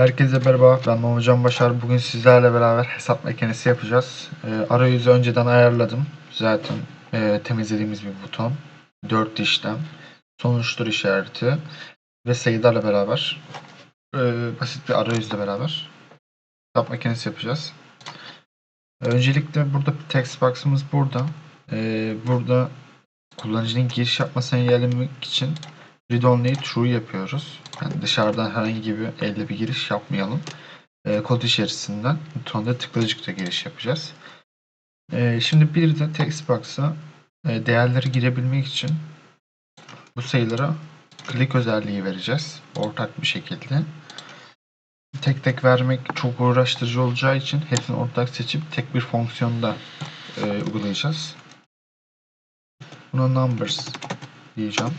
Herkese merhaba, ben Mehmet Başar. Bugün sizlerle beraber hesap makinesi yapacağız. Ee, arayüzü önceden ayarladım. Zaten e, temizlediğimiz bir buton. 4 işlem, sonuçtur işareti ve sayılarla beraber e, basit bir arayüzle beraber hesap makinesi yapacağız. Öncelikle burada text box'ımız burada. Ee, burada kullanıcının giriş yapmasını engellemek için read only true yapıyoruz. Yani dışarıdan herhangi bir elde bir giriş yapmayalım. E, kod içerisinden butonda tıklayıcıkla giriş yapacağız. E, şimdi bir de text box'a e, değerleri girebilmek için bu sayılara click özelliği vereceğiz. Ortak bir şekilde. Tek tek vermek çok uğraştırıcı olacağı için hepsini ortak seçip tek bir fonksiyonda e, uygulayacağız. Buna numbers diyeceğim.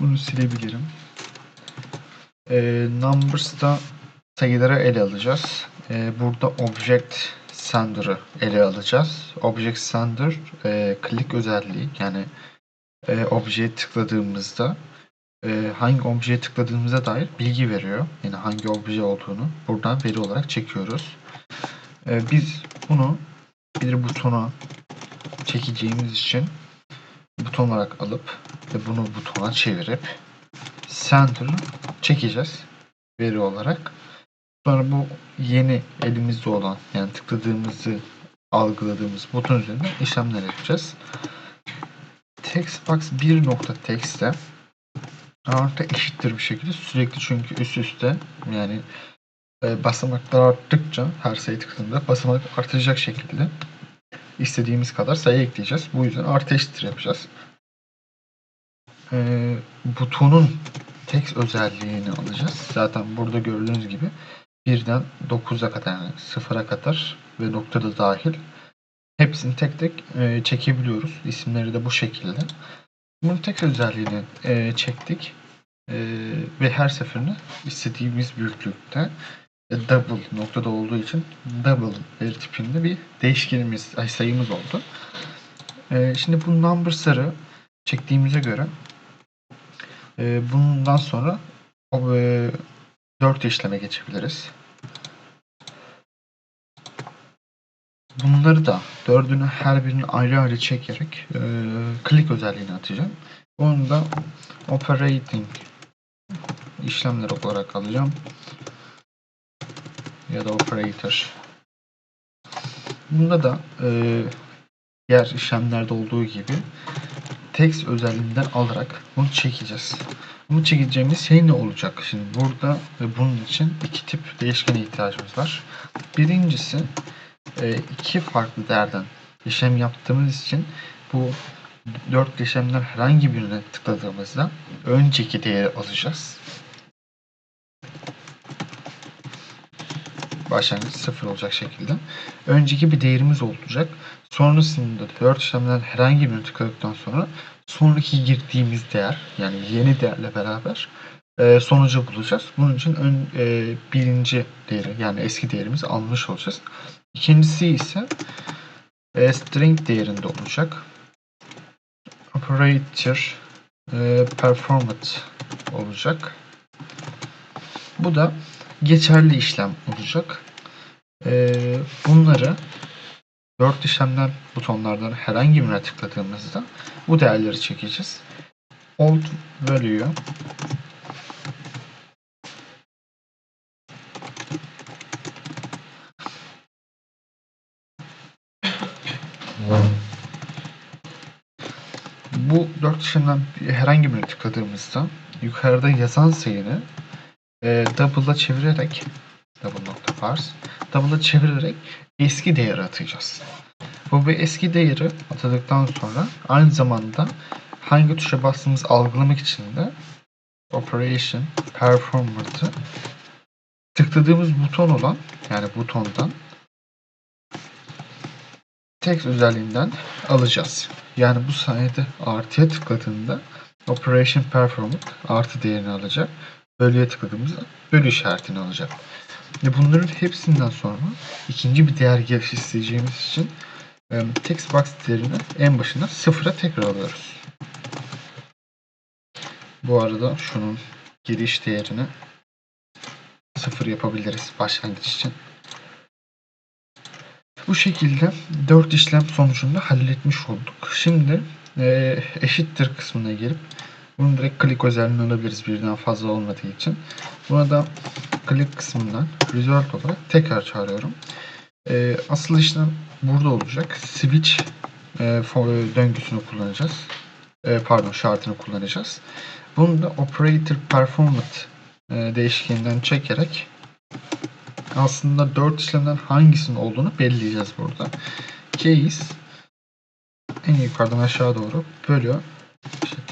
Bunu silebilirim. Ee, Numbers'ta sayıları ele alacağız. Ee, burada Object Sender'ı ele alacağız. Object Sender e, click özelliği yani e, objeye tıkladığımızda e, hangi objeye tıkladığımıza dair bilgi veriyor. Yani hangi obje olduğunu buradan veri olarak çekiyoruz. E, biz bunu bir butona çekeceğimiz için buton olarak alıp ve bunu butona çevirip center'ı çekeceğiz veri olarak. Sonra bu yeni elimizde olan yani tıkladığımızı algıladığımız buton üzerinde işlemler yapacağız. Textbox bir nokta text'e artı eşittir bir şekilde sürekli çünkü üst üste yani e, basamaklar arttıkça her sayı tıkladığında basamak artacak şekilde istediğimiz kadar sayı ekleyeceğiz. Bu yüzden artı eşittir yapacağız e, butonun text özelliğini alacağız. Zaten burada gördüğünüz gibi birden 9'a kadar yani 0'a kadar ve nokta da dahil hepsini tek tek e, çekebiliyoruz. İsimleri de bu şekilde. Bunun tek özelliğini e, çektik e, ve her seferinde istediğimiz büyüklükte e, double noktada olduğu için double veri tipinde bir değişkenimiz, ay sayımız oldu. E, şimdi bu numbers'ları çektiğimize göre e, bundan sonra o e, 4 işleme geçebiliriz. Bunları da dördünü her birini ayrı ayrı çekerek e, click özelliğini atacağım. Onu da operating işlemler olarak alacağım. Ya da operator. Bunda da e, diğer işlemlerde olduğu gibi text özelliğinden alarak bunu çekeceğiz. Bunu çekeceğimiz şey ne olacak? Şimdi burada ve bunun için iki tip değişkene ihtiyacımız var. Birincisi e, iki farklı değerden işlem yaptığımız için bu dört işlemler herhangi birine tıkladığımızda önceki değeri alacağız. Başlangıç sıfır olacak şekilde. Önceki bir değerimiz olacak. Sonrasında 4 işlemden herhangi birini tıkladıktan sonra sonraki girdiğimiz değer yani yeni değerle beraber e, sonucu bulacağız. Bunun için ön, e, birinci değeri yani eski değerimizi almış olacağız. İkincisi ise e, string değerinde olacak. Operator e, performant olacak. Bu da geçerli işlem olacak. E, bunları Dört işlemden butonlardan herhangi birine tıkladığımızda bu değerleri çekeceğiz. Old value Bu dört işlemden herhangi birine tıkladığımızda yukarıda yazan sayını e, double'a çevirerek double nokta parse double'a çevirerek eski değeri atacağız. Bu bir eski değeri atadıktan sonra aynı zamanda hangi tuşa bastığımızı algılamak için de Operation Performer'ı tıkladığımız buton olan yani butondan text özelliğinden alacağız. Yani bu sayede artıya tıkladığında Operation Performance artı değerini alacak. Bölüye tıkladığımızda bölü işaretini alacak. Ve bunların hepsinden sonra ikinci bir değer giriş isteyeceğimiz için text box değerini en başına sıfıra tekrar alıyoruz. Bu arada şunun giriş değerini sıfır yapabiliriz başlangıç için. Bu şekilde 4 işlem sonucunda halletmiş olduk. Şimdi eşittir kısmına gelip bunu direkt click özelliğini alabiliriz birden fazla olmadığı için. Buna da click kısmından result olarak tekrar çağırıyorum. E, asıl işlem burada olacak. Switch e, fo- döngüsünü kullanacağız. E, pardon şartını kullanacağız. Bunu da operator performance e, değişkeninden çekerek aslında 4 işlemden hangisinin olduğunu belirleyeceğiz burada. Case en yukarıdan aşağı doğru bölü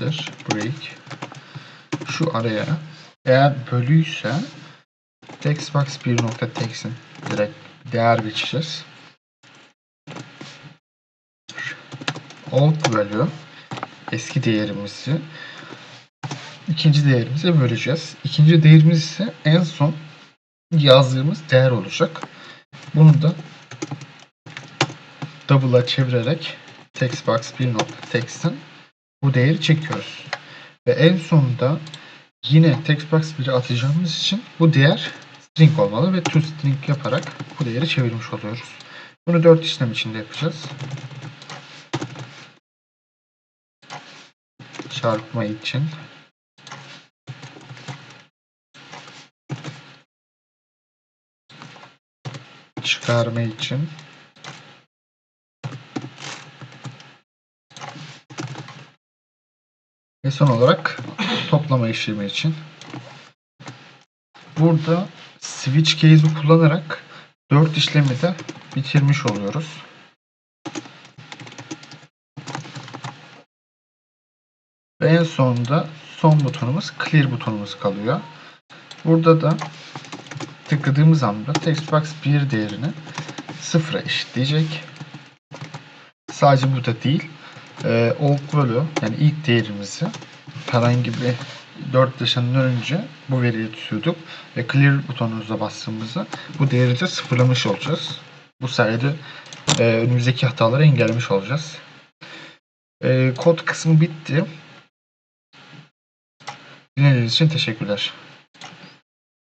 eşittir break şu araya eğer bölüyse textbox 1.text'in direkt değer biçeceğiz. Alt bölü eski değerimizi ikinci değerimize böleceğiz. İkinci değerimiz ise en son yazdığımız değer olacak. Bunu da double'a çevirerek textbox 1.text'in bu değeri çekiyoruz. Ve en sonunda yine textbox 1'e atacağımız için bu değer string olmalı ve toString yaparak bu değeri çevirmiş oluyoruz. Bunu 4 işlem içinde yapacağız. Çarpma için çıkarma için ve son olarak toplama işlemi için burada switch case'i kullanarak 4 işlemi de bitirmiş oluyoruz. Ve en sonunda son butonumuz clear butonumuz kalıyor. Burada da tıkladığımız anda textbox 1 değerini sıfıra eşitleyecek. Sadece bu da değil. E, old value yani ilk değerimizi herhangi bir 4 yaşından önce bu veriyi tutuyorduk ve clear butonumuza bastığımızda bu değeri de sıfırlamış olacağız. Bu sayede e, önümüzdeki hataları engellemiş olacağız. E, kod kısmı bitti. Dinlediğiniz için teşekkürler.